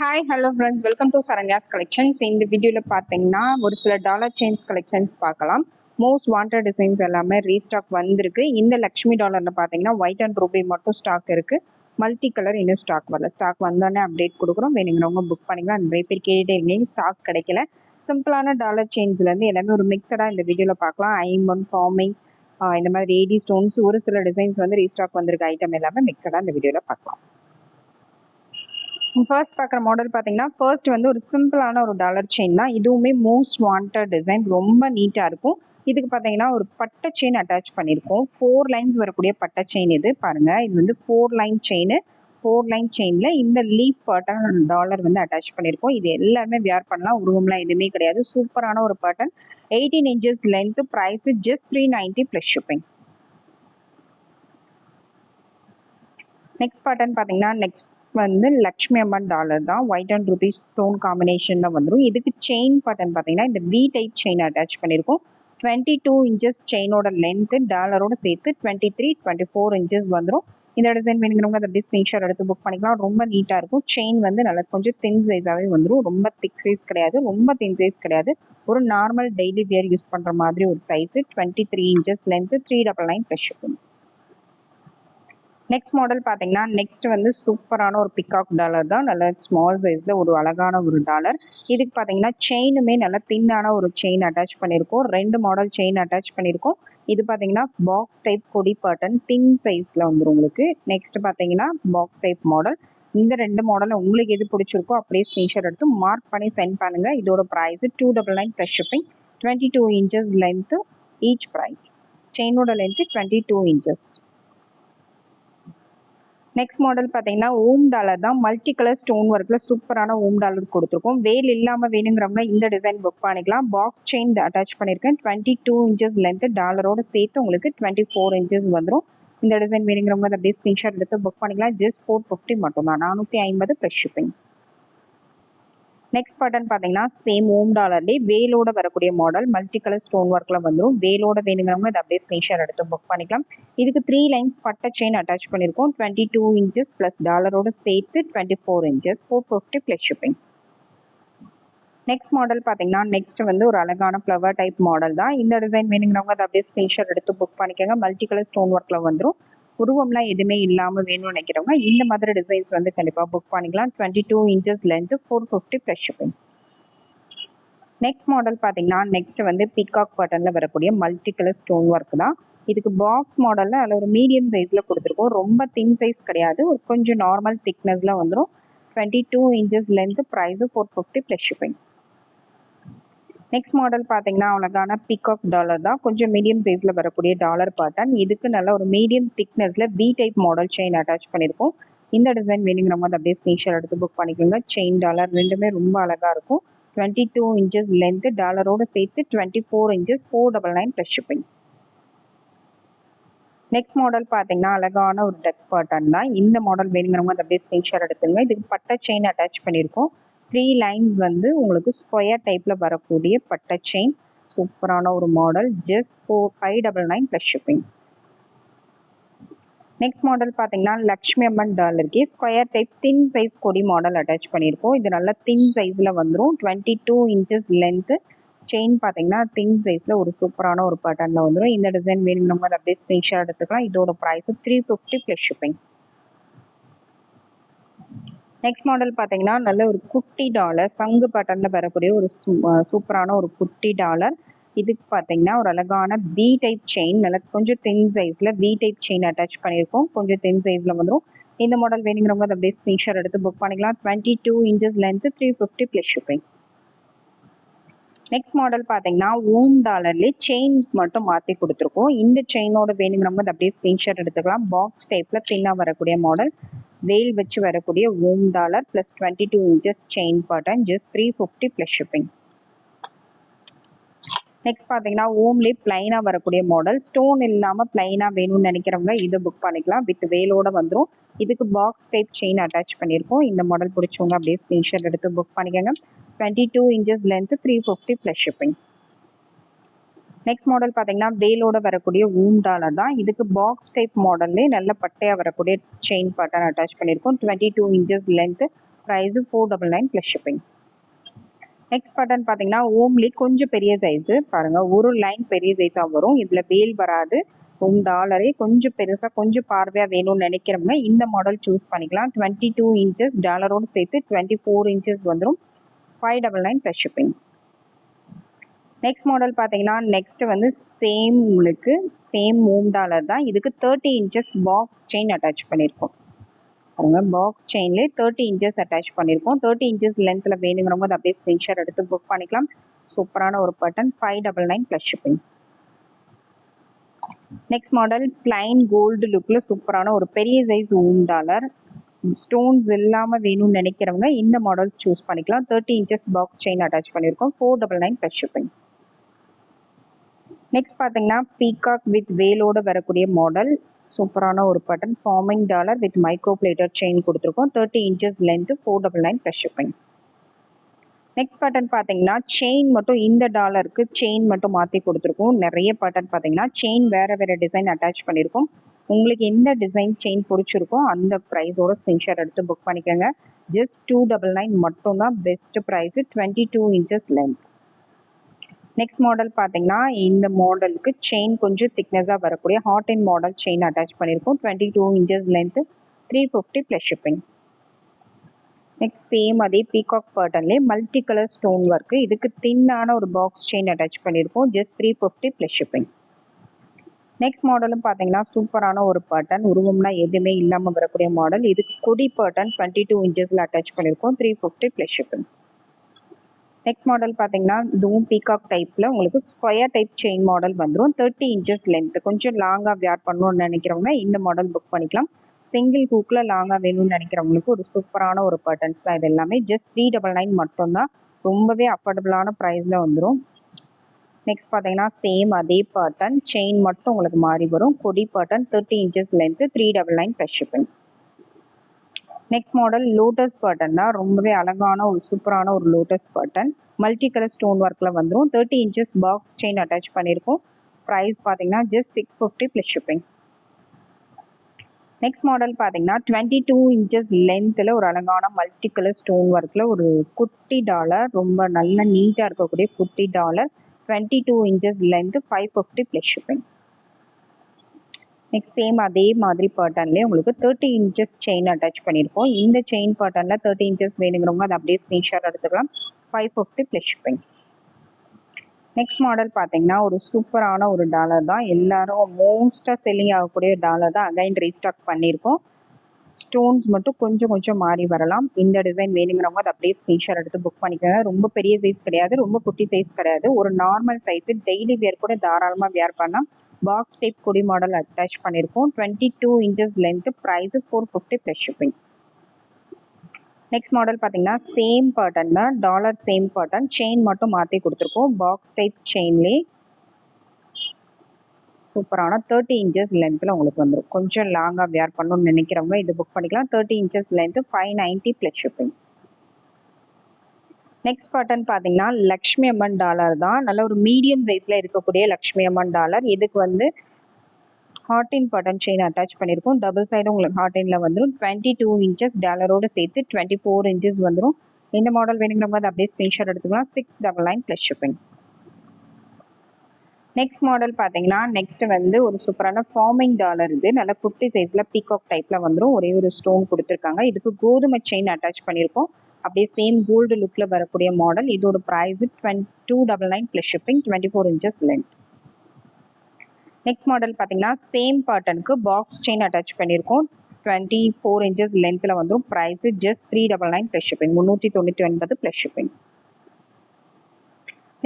Hi hello friends welcome to Saranya's collections இந்த வீடியோவில் பார்த்தீங்கன்னா ஒரு சில டாலர் செயின்ஸ் கலெக்ஷன்ஸ் பார்க்கலாம். மோஸ்ட் வாண்டட் டிசைன்ஸ் எல்லாமே ரீஸ்டாக் வந்திருக்கு. இந்த லக்ஷ்மி டாலரில் பார்த்தீங்கன்னா ஒயிட் அண்ட் ரூபி மட்டும் ஸ்டாக் இருக்குது மல்டி கலர் இன்னும் ஸ்டாக் வரல. ஸ்டாக் வந்தோடனே அப்டேட் கொடுக்குறோம். வேணுங்கிறவங்க புக் பண்ணிக்கலாம். நிறைய பேர் கேட்டுட்டே இருக்கீங்க ஸ்டாக் கிடைக்கல. சிம்பிளான டாலர் செயின்ஸ்லேருந்து எல்லாமே ஒரு மிக்சடாக இந்த வீடியோவில் பார்க்கலாம். ஐமன் ஃபார்மிங் இந்த மாதிரி ஏடி ஸ்டோன்ஸ் ஒரு சில டிசைன்ஸ் வந்து ரீஸ்டாக் வந்திருக்க ஐட்டம் எல்லாமே மிக்சடாக இந்த வீடியோவில் பார்க்கலாம். ஃபர்ஸ்ட் பார்க்குற மாடல் பார்த்தீங்கன்னா ஃபர்ஸ்ட் வந்து ஒரு சிம்பிளான ஒரு டாலர் செயின் தான். இதுவுமே மோஸ்ட் வாண்டட் டிசைன் ரொம்ப நீட்டாக இருக்கும். இதுக்கு பார்த்தீங்கன்னா ஒரு பட்டை செயின் அட்டாச் பண்ணியிருக்கோம் ஃபோர் லைன்ஸ் வரக்கூடிய பட்டை செயின் இது. பாருங்க. இது வந்து four line chain four line செயினில் இந்த லீப் பட்டன் டாலர் வந்து அட்டாச் பண்ணியிருக்கோம் இது எல்லாருமே வியர் பண்ணலாம். உருவம்லாம் எதுவுமே கிடையாது. சூப்பரான ஒரு button eighteen inches length price just three ninety plus shipping next button பார்த்தீங்கன்னா நெக்ஸ்ட் வந்து லக்ஷ்மி அம்மன் டாலர் தான். ஒயிட் அண்ட் ருபீஸ் ஸ்டோன் காம்பினேஷனில் வந்துடும் இதுக்கு செயின் பட்டன் பார்த்தீங்கன்னா இந்த வி டைப் செயின் அட்டாச் பண்ணியிருக்கோம் டுவெண்ட்டி டூ இன்ச்சஸ் செயினோட லென்த்து டாலரோட சேர்த்து twenty three twenty four inches வந்துடும் இந்த டிசைன் வேணுங்கிறவங்க அதை அப்படியே ஸ்க்ரீன்ஷாட் எடுத்து புக் பண்ணிக்கலாம். ரொம்ப நீட்டாக இருக்கும். செயின் வந்து நல்லா கொஞ்சம் தின் சைஸாகவே வந்துடும் ரொம்ப திக் சைஸ் கிடையாது. ரொம்ப தின் சைஸ் கிடையாது. ஒரு நார்மல் டெய்லி வியர் யூஸ் பண்ணுற மாதிரி ஒரு size twenty three inches length three double nine fresh இருக்கும் நெக்ஸ்ட் மாடல் பார்த்தீங்கன்னா நெக்ஸ்ட் வந்து சூப்பரான ஒரு பிக்காக் டாலர் தான். நல்ல ஸ்மால் சைஸில் ஒரு அழகான ஒரு டாலர் இதுக்கு பார்த்தீங்கன்னா செயினுமே நல்ல தின்னான ஒரு செயின் அட்டாச் பண்ணியிருக்கோம் ரெண்டு மாடல் செயின் அட்டாச் பண்ணியிருக்கோம் இது பார்த்தீங்கன்னா பாக்ஸ் டைப் கொடி பட்டன் தின் சைஸில் வந்துடும் உங்களுக்கு. நெக்ஸ்ட் பார்த்தீங்கன்னா பாக்ஸ் டைப் மாடல் இந்த ரெண்டு மாடலில் உங்களுக்கு எது பிடிச்சிருக்கோ அப்படியே ஸ்க்ரீன்ஷாட் எடுத்து மார்க் பண்ணி சென்ட் பண்ணுங்கள் இதோட price two double nine plus shipping twenty two inches length each price செயினோட length twenty two inches next model பார்த்தீங்கன்னா ஓம் டாலர் தான். மல்டி கலர் ஸ்டோன் ஒர்க்கில் சூப்பரான ஓம் டாலர் கொடுத்துருக்கோம். வேல் இல்லாமல் வேணுங்கிறவங்க இந்த டிசைன் புக் பண்ணிக்கலாம். பாக்ஸ் செயின் அட்டாச் பண்ணியிருக்கேன். டுவெண்ட்டி டூ இன்ச்சஸ் லென்த்து டாலரோட சேர்த்து உங்களுக்கு டுவெண்ட்டி ஃபோர் இன்ச்சஸ் வந்துடும் இந்த டிசைன் வேணுங்கிறவங்க அதை அப்படியே ஸ்க்ரீன்ஷாட் எடுத்து புக் பண்ணிக்கலாம். ஜஸ்ட் ஃபோர் ஃபிஃப்டி மட்டும் தான் நானூற்றி ஐம்பது ப்ளஸ் ஷிப்பிங் நெக்ஸ்ட் பட்டன் பார்த்தீங்கன்னா சேம் ஓம் டாலர்லேயே வேலோட வரக்கூடிய மாடல் மல்டி கலர் ஸ்டோன் ஒர்க்கில் வந்துடும் வேலோட வேணுங்கிறவங்க இதை அப்படியே ஸ்க்ரீன்ஷாட் எடுத்து புக் பண்ணிக்கலாம். இதுக்கு த்ரீ லைன்ஸ் பட்டை செயின் அட்டாச் பண்ணியிருக்கோம். டுவெண்ட்டி டூ இன்ச்சஸ் ப்ளஸ் டாலரோட சேர்த்து twenty four inches four fifty plus shipping next model பார்த்தீங்கன்னா நெக்ஸ்ட் வந்து ஒரு அழகான ஃப்ளவர் டைப் மாடல் தான். இந்த டிசைன் வேணுங்கிறவங்க அதை அப்படியே ஸ்க்ரீன்ஷாட் எடுத்து புக் பண்ணிக்கோங்க. மல்டி கலர் ஸ்டோன் ஒர்க்கில் வந்துடும் உருவம்லாம் எதுவுமே இல்லாமல் வேணும்னு நினைக்கிறவங்க இந்த மாதிரி டிசைன்ஸ் வந்து கண்டிப்பாக புக் பண்ணிக்கலாம். Twenty two inches length four fifty plus shipping next model பார்த்தீங்கன்னா நெக்ஸ்ட் வந்து பிகாக் பட்டனில் வரக்கூடிய மல்டி கலர் ஸ்டோன் ஒர்க் தான். இதுக்கு பாக்ஸ் மாடலில் அதில் ஒரு மீடியம் சைஸில் கொடுத்துருக்கோம். ரொம்ப தின் சைஸ் கிடையாது. ஒரு கொஞ்சம் நார்மல் திக்னஸில் வந்துடும் twenty two inches length price four fifty plus shipping next model பார்த்தீங்கன்னா அழகான பிகாக் டாலர் தான். கொஞ்சம் மீடியம் சைஸில் வரக்கூடிய டாலர் பேட்டர்ன் இதுக்கு நல்ல ஒரு medium திக்னஸில் B type model chain attach பண்ணியிருக்கோம் இந்த டிசைன் வேணுங்கிறவங்க அதை அப்படியே ஸ்க்ரீன்ஷாட் எடுத்து புக் பண்ணிக்கோங்க. செயின் டாலர் ரெண்டுமே ரொம்ப அழகாக இருக்கும். டுவெண்ட்டி டூ இன்ச்சஸ் லென்த்து டாலரோட சேர்த்து twenty four inches four double nine plus shipping next model பார்த்தீங்கன்னா அழகான ஒரு டெக் பேட்டர்ன் தான். இந்த மாடல் வேணுங்கிறவங்க அந்த அப்படியே ஸ்க்ரீன்ஷாட் எடுத்துங்க இதுக்கு பட்டை செயின் அட்டாச் பண்ணியிருக்கோம் த்ரீ லைன்ஸ் வந்து உங்களுக்கு ஸ்கொயர் டைப்பில் வரக்கூடிய பட்டை செயின் சூப்பரான ஒரு model just four five double nine plus shipping next model பார்த்தீங்கன்னா லக்ஷ்மி அம்மன் டாலருக்கு ஸ்கொயர் டைப் தின் சைஸ் கொடி மாடல் அட்டாச் பண்ணியிருக்கோம். இது நல்லா தின் சைஸில் வந்துடும் twenty two inches length chain பார்த்தீங்கன்னா தின் சைஸில் ஒரு சூப்பரான ஒரு பேட்டர்னில் வந்துடும் இந்த டிசைன் வேணுங்கிறவங்க அதை அப்படியே ஸ்க்ரீன்ஷாட் எடுத்துக்கலாம். இதோட price three fifty plus shipping next model பார்த்தீங்கன்னா நல்ல ஒரு குட்டி டாலர் சங்கு பட்டனில் வரக்கூடிய ஒரு சூப்பரான ஒரு குட்டி டாலர் இதுக்கு பார்த்தீங்கன்னா ஒரு அழகான பி டைப் செயின் நல்ல கொஞ்சம் தென் சைஸில் பி டைப் செயின் அட்டாச் பண்ணியிருக்கோம். கொஞ்சம் தென் சைஸில் வந்துடும் இந்த மாடல் வேணுங்கிறவங்க அதை அப்படியே ஸ்க்ரீன்ஷாட் எடுத்து புக் பண்ணிக்கலாம். Twenty two inches length three fifty plus shipping next model பார்த்தீங்கன்னா ஓம் டாலர்லேயே செயின் மட்டும் மாற்றி கொடுத்துருக்கோம். இந்த செயினோட வேணுங்கிறவங்க அதை அப்படியே ஸ்க்ரீன்ஷாட் எடுத்துக்கலாம். பாக்ஸ் டைப்பில் பின்னாக வரக்கூடிய மாடல் வெயில் வச்சு வரக்கூடிய Om dollar plus twenty two inches chain button just three fifty plus shipping next பார்த்தீங்கன்னா ஓம்லே பிளைனாக வரக்கூடிய மாடல் ஸ்டோன் இல்லாமல் பிளைனாக வேணும்னு நினைக்கிறவங்க இதை புக் பண்ணிக்கலாம். வித் வேலோட வந்துடும் இதுக்கு பாக்ஸ் டைப் செயின் அட்டாச் பண்ணியிருக்கோம். இந்த மாடல் பிடிச்சவங்க அப்படியே ஸ்க்ரீன்ஷாட் எடுத்து புக் பண்ணிக்கோங்க. Twenty two inches length three fifty plus shipping next model பார்த்தீங்கன்னா வேலோட வரக்கூடிய ஊண்டால டாலர் தான். இதுக்கு பாக்ஸ் டைப் மாடல்லே நல்ல பட்டையாக வரக்கூடிய செயின் பட்டன் அட்டாச் பண்ணியிருக்கோம். Twenty two inches length price four double nine plus shipping next button பார்த்தீங்கன்னா ஓம்லி கொஞ்சம் பெரிய சைஸு பாருங்கள் ஒரு லைன் பெரிய சைஸாக வரும். இதில் வேல் வராது. உம் டாலரே கொஞ்சம் பெருசாக கொஞ்சம் பார்வையாக வேணும்னு நினைக்கிறவங்க இந்த மாடல் சூஸ் பண்ணிக்கலாம். டுவெண்ட்டி டூ இன்ச்சஸ் டாலரோடு சேர்த்து டுவெண்ட்டி ஃபோர் இன்ச்சஸ் வந்துடும் five double nine plus shipping next model பார்த்தீங்கன்னா நெக்ஸ்ட் வந்து சேம் உங்களுக்கு சேம் மூம் டாலர் தான். இதுக்கு thirty inches box chain attach பண்ணியிருக்கோம் பாருங்க பாக்ஸ் செயின்லேயே தேர்ட்டி இன்ச்சஸ் அட்டாச் பண்ணியிருக்கோம் தேர்ட்டி இன்ச்சஸ் லென்த்தில் வேணுங்கிறவங்க அதை அப்படியே ஸ்க்ரீன்ஷாட் எடுத்து புக் பண்ணிக்கலாம். சூப்பரான ஒரு button five double nine plus shipping next model plain gold லுக்கில் சூப்பரான ஒரு பெரிய சைஸ் ஊம் டாலர் ஸ்டோன்ஸ் இல்லாமல் வேணும்னு நினைக்கிறவங்க இந்த மாடல் சூஸ் பண்ணிக்கலாம். Thirty inches box chain attach பண்ணியிருக்கோம் four double nine plus shipping next பார்த்தீங்கன்னா பீகாக் வித் வேலோட வரக்கூடிய மாடல் சூப்பரான ஒரு button forming dollar with micro plated chain கொடுத்துருக்கோம். Thirty inches length four double nine plus shipping next button பார்த்தீங்கன்னா chain மட்டும் இந்த டாலருக்கு செயின் மட்டும் மாற்றி கொடுத்துருக்கோம். நிறைய பட்டன் பார்த்தீங்கன்னா செயின் வேறு வேறு டிசைன் அட்டாச் பண்ணியிருக்கோம் உங்களுக்கு எந்த டிசைன் செயின் பிடிச்சிருக்கோ அந்த ப்ரைஸோட ஸ்கிரீன்ஷாட் எடுத்து புக் பண்ணிக்கோங்க. ஜஸ்ட் டூ டபுள் நைன் மட்டும்தான் best price twenty two inches length next model பார்த்தீங்கன்னா இந்த மாடலுக்கு செயின் கொஞ்சம் திக்னஸாக வரக்கூடிய hot and model chain attach பண்ணியிருக்கோம் twenty two inches length three fifty plus shipping next same அதே பீகாக் பேட்டர்ன்லேயே மல்டி கலர் ஸ்டோன் ஒர்க்கு இதுக்கு தின்னான ஒரு பாக்ஸ் செயின் அட்டாச் பண்ணியிருக்கோம் just three fifty plus shipping next மாடலும் பார்த்தீங்கன்னா சூப்பரான ஒரு பேட்டர்ன் உருவம்னா எதுவுமே இல்லாமல் வரக்கூடிய மாடல் இதுக்கு கொடி பேட்டர்ன் டுவெண்ட்டி டூ இன்ச்சஸில் அட்டாச் பண்ணியிருக்கோம் three fifty plus shipping next model பார்த்தீங்கன்னா இதுவும் பீகாக் டைப்பில் உங்களுக்கு ஸ்கொயர் டைப் செயின் மாடல் வந்துடும் தேர்ட்டி இன்ச்சஸ் லென்த் கொஞ்சம் லாங்காக வியார் பண்ணணும்னு நினைக்கிறவங்க இந்த மாடல் புக் பண்ணிக்கலாம். சிங்கிள் ஹூக்கில் லாங்காக வேணும்னு நினைக்கிறவங்களுக்கு ஒரு சூப்பரான ஒரு பேட்டர்ன்ஸ் தான் இது எல்லாமே. ஜஸ்ட் த்ரீ டபுள் நைன் மட்டும்தான். ரொம்பவே அஃபோர்டபுளான ப்ரைஸில் வந்துடும் நெக்ஸ்ட் பார்த்தீங்கன்னா சேம் அதே பேட்டர்ன் செயின் மட்டும் உங்களுக்கு மாறி வரும். கொடி pattern thirty inches length three double nine plus shipping next model lotus button தான். ரொம்பவே அழகான ஒரு சூப்பரான ஒரு lotus pattern multi colour stone ஒர்க்கில் வந்துடும் thirty inches box chain attach பண்ணியிருக்கோம் ப்ரைஸ் பார்த்தீங்கன்னா just six fifty plus shipping next model பார்த்தீங்கன்னா டுவெண்ட்டி டூ இன்ச்சஸ் லென்த்தில் ஒரு அழகான மல்டி கலர் ஸ்டோன் ஒர்க்கில் ஒரு குட்டி டாலர் ரொம்ப நல்ல நீட்டாக இருக்கக்கூடிய குட்டி dollar twenty two inches length five fifty plus shipping next same அதே மாதிரி பேட்டர்ன்லேயே உங்களுக்கு தேர்ட்டி இன்ச்சஸ் செயின் அட்டாச் பண்ணியிருக்கோம். இந்த செயின் பேட்டர்னில் தேர்ட்டி இன்ச்சஸ் வேணுங்கிறவங்க அதை அப்படியே ஸ்க்ரீன்ஷாட் எடுத்துக்கலாம். Five fifty plus shipping next model பார்த்தீங்கன்னா ஒரு சூப்பரான ஒரு டாலர் தான். எல்லாரும் மோஸ்ட்டாக செல்லிங் ஆகக்கூடிய டாலர் தான். அகைன் ரீஸ்டாக் பண்ணியிருக்கோம். ஸ்டோன்ஸ் மட்டும் கொஞ்சம் கொஞ்சம் மாறி வரலாம். இந்த டிசைன் வேணுங்கிறவங்க அதை அப்படியே ஸ்க்ரீன்ஷாட் எடுத்து புக் பண்ணிக்கோங்க. ரொம்ப பெரிய சைஸ் கிடையாது ரொம்ப குட்டி சைஸ் கிடையாது. ஒரு நார்மல் சைஸு டெய்லி வேர் கூட தாராளமாக வேர் பண்ணலாம். பாக்ஸ் டைப் கொடி மாடல் அட்டாச் பண்ணியிருக்கோம். Twenty two inches length price four fifty plus shipping next model பார்த்தீங்கன்னா சேம் பேட்டர்ன் தான். டாலர் சேம் பேட்டர்ன் செயின் மட்டும் மாற்றி கொடுத்துருக்கோம். பாக்ஸ் டைப் செயின்லேயே சூப்பரான தேர்ட்டி இன்ச்சஸ் லென்த்தில் உங்களுக்கு வந்துடும் கொஞ்சம் லாங்காக வேர் பண்ணணும்னு நினைக்கிறவங்க இது புக் பண்ணிக்கலாம். Thirty inches length five ninety plus shipping next button பார்த்தீங்கன்னா லக்ஷ்மி அம்மன் டாலர் தான். நல்ல ஒரு மீடியம் சைஸில் இருக்கக்கூடிய லக்ஷ்மி அம்மன் டாலர் இதுக்கு வந்து ஹார்டின் பட்டன் செயின் அட்டாச் பண்ணியிருக்கோம் டபுள் சைடு உங்களுக்கு ஹார்டினில் வந்துடும் டுவெண்ட்டி டூ இன்ச்சஸ் டாலரோடு சேர்த்து டுவெண்ட்டி ஃபோர் இன்ச்சஸ் வந்துடும் இந்த மாடல் வேணுங்கிறவங்க அதை அப்படியே ஸ்க்ரீன்ஷாட் எடுத்துக்கலாம். Six double nine plus shipping next model பார்த்தீங்கன்னா நெக்ஸ்ட் வந்து ஒரு சூப்பரான ஃபார்மிங் டாலர் இது. நல்லா குட்டி சைஸில் பீகாக் டைப்பில் வந்துடும் ஒரே ஒரு ஸ்டோன் கொடுத்துருக்காங்க. இதுக்கு கோதுமை செயின் அட்டாச் பண்ணியிருக்கோம் அப்படியே சேம் கோல்டு லுக்கில் வரக்கூடிய மாடல் இதோட price twenty two double nine plus shipping twenty four inches length next model பார்த்தீங்கன்னா சேம் பேட்டர்னுக்கு பாக்ஸ் செயின் அட்டாச் பண்ணியிருக்கோம் டுவெண்ட்டி ஃபோர் இன்ச்சஸ் லென்த்தில் வந்துடும் price just three double nine plus shipping முந்நூற்றி தொண்ணூற்றி ஒன்பது ப்ளஸ் ஷிப்பிங்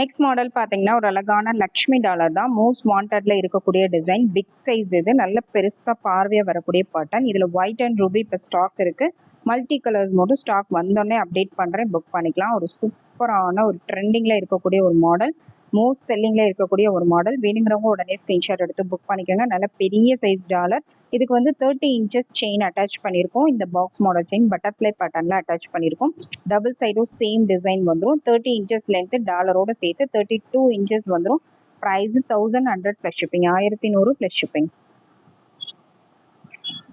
நெக்ஸ்ட் மாடல் பார்த்தீங்கன்னா ஒரு அழகான லக்ஷ்மி டாலர் தான். மோஸ்ட் வாண்டட்ல இருக்கக்கூடிய டிசைன் பிக் சைஸ் இது. நல்ல பெருசாக பார்வையாக வரக்கூடிய பட்டன் இதில் ஒயிட் அண்ட் ரூபி இப்போ ஸ்டாக் இருக்குது மல்டி கலர்ஸ் மட்டும் ஸ்டாக் வந்தோடனே அப்டேட் பண்ணுறேன் புக் பண்ணிக்கலாம். ஒரு சூப்பரான ஒரு ட்ரெண்டிங்கில் இருக்கக்கூடிய ஒரு மாடல் மோஸ்ட் செல்லிங்கில் இருக்கக்கூடிய ஒரு மாடல் வேணுங்கிறவங்க உடனே ஸ்க்ரீன்ஷாட் எடுத்து புக் பண்ணிக்கோங்க. நல்ல பெரிய சைஸ் டாலர் இதுக்கு வந்து தேர்ட்டி இன்ச்சஸ் செயின் அட்டாச் பண்ணியிருக்கோம் இந்த பாக்ஸ் மாடல் செயின் பட்டர்ஃப்ளை பேட்டர்னில் அட்டாச் பண்ணியிருக்கோம் டபுள் சைடும் சேம் டிசைன் வந்துடும் தேர்ட்டி இன்ச்சஸ் லென்த்து டாலரோட சேர்த்து தேர்ட்டி டூ இன்ச்சஸ் வந்துடும் price thousand hundred plus shipping ஆயிரத்தி நூறு ப்ளஸ் ஷிப்பிங்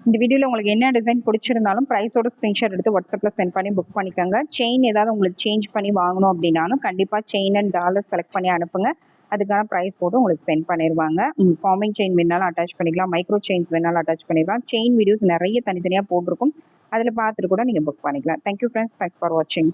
இந்த வீடியோவில் உங்களுக்கு என்ன டிசைன் பிடிச்சிருந்தாலும் ப்ரைஸோட ஸ்க்ரீன்ஷாட் எடுத்து வாட்ஸ்அப்பில் சென்ட் பண்ணி புக் பண்ணிக்கோங்க. செயின் ஏதாவது உங்களுக்கு சேஞ்ச் பண்ணி வாங்கணும் அப்படின்னாலும் கண்டிப்பாக செயின் அண்ட் டாலர் செலக்ட் பண்ணி அனுப்புங்க. அதுக்கான ப்ரைஸ் போட்டு உங்களுக்கு சென்ட் பண்ணிடுவாங்க உங்களுக்கு ஃபார்மிங் செயின் வேணாலும் அட்டாச் பண்ணிக்கலாம். மைக்ரோ செயின்ஸ் வேணாலும் அட்டாச் பண்ணிக்கலாம். செயின் வீடியோஸ் நிறைய தனித்தனியாக போட்டிருக்கும். அதில் பார்த்துட்டு கூட நீங்கள் புக் பண்ணிக்கலாம். தேங்க்யூ ஃப்ரெண்ட்ஸ் தேங்க்ஸ் ஃபார் வாட்சிங்